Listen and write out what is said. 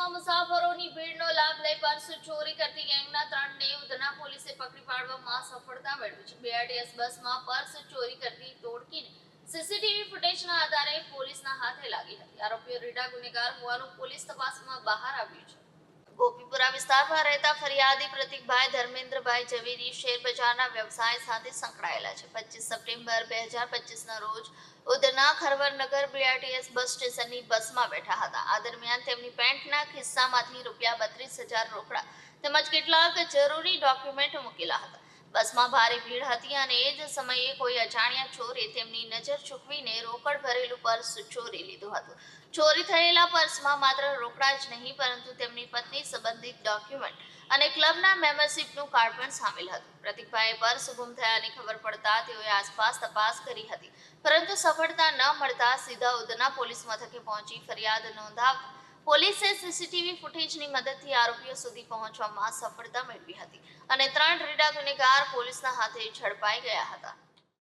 બસમાં મુસાફરોની ભીડનો લાભ લઈ પર્સ ચોરી કરતી ગેંગના ત્રણને ઉધના પોલીસે પકડી પાડવામાં સફળતા મેળવી છે. બીઆરટીએસ બસમાં પર્સ ચોરી કરતી ટોળકીને સીસીટીવી ફૂટેજના આધારે પોલીસના હાથે લાગી હતી. આરોપીઓ રીડા ગુનેગાર હોવાનું પોલીસ તપાસમાં બહાર આવ્યું છે. વિસ્તારમાં રહેતા ફરિયાદી પ્રતિકભાઈ ધર્મેન્દ્રભાઈ ઝવેરી શેર બજારના વ્યવસાય સાથે સંકળાયેલા છે. પચીસ સપ્ટેમ્બર બે હજાર પચીસના રોજ ઉધના ખરવરનગર બીઆરટીએસ બસ સ્ટેશનની બસમાં બેઠા હતા. આ દરમિયાન તેમની પેન્ટના ખિસ્સામાંથી રૂપિયા બત્રીસ હજાર રોકડા તેમજ કેટલાક જરૂરી ડોક્યુમેન્ટ મૂકેલા હતા. બસમાં ભારે ભીડ હતી અને એ જ સમયે કોઈ અજાણ્યા ચોરે તેમની નજર ચૂકવીને રોકડ ભરેલું પર્સ ચોરી લીધું હતું. ચોરી થયેલા પર્સમાં માત્ર રોકડા જ નહીં, પરંતુ તેમની પત્ની સંબંધિત ડોક્યુમેન્ટ અને ક્લબના મેમ્બરશીપનું કાર્ડ પણ સામેલ હતું. પ્રતિકભાઈએ પર્સ ગુમ થયાની ખબર પડતા તેઓએ આસપાસ તપાસ કરી હતી. પરંતુ સફળતા ન મળતા સીધા ઉધના પોલીસ મથકે પહોંચી ફરિયાદ નોંધાવતા પોલીસે સીસીટીવી ફૂટેજની મદદથી આરોપીઓ સુધી પહોંચવામાં સફળતા મેળવી હતી અને ત્રણ રીડા ગુનેગાર પોલીસના હાથે ઝડપાઈ ગયા હતા.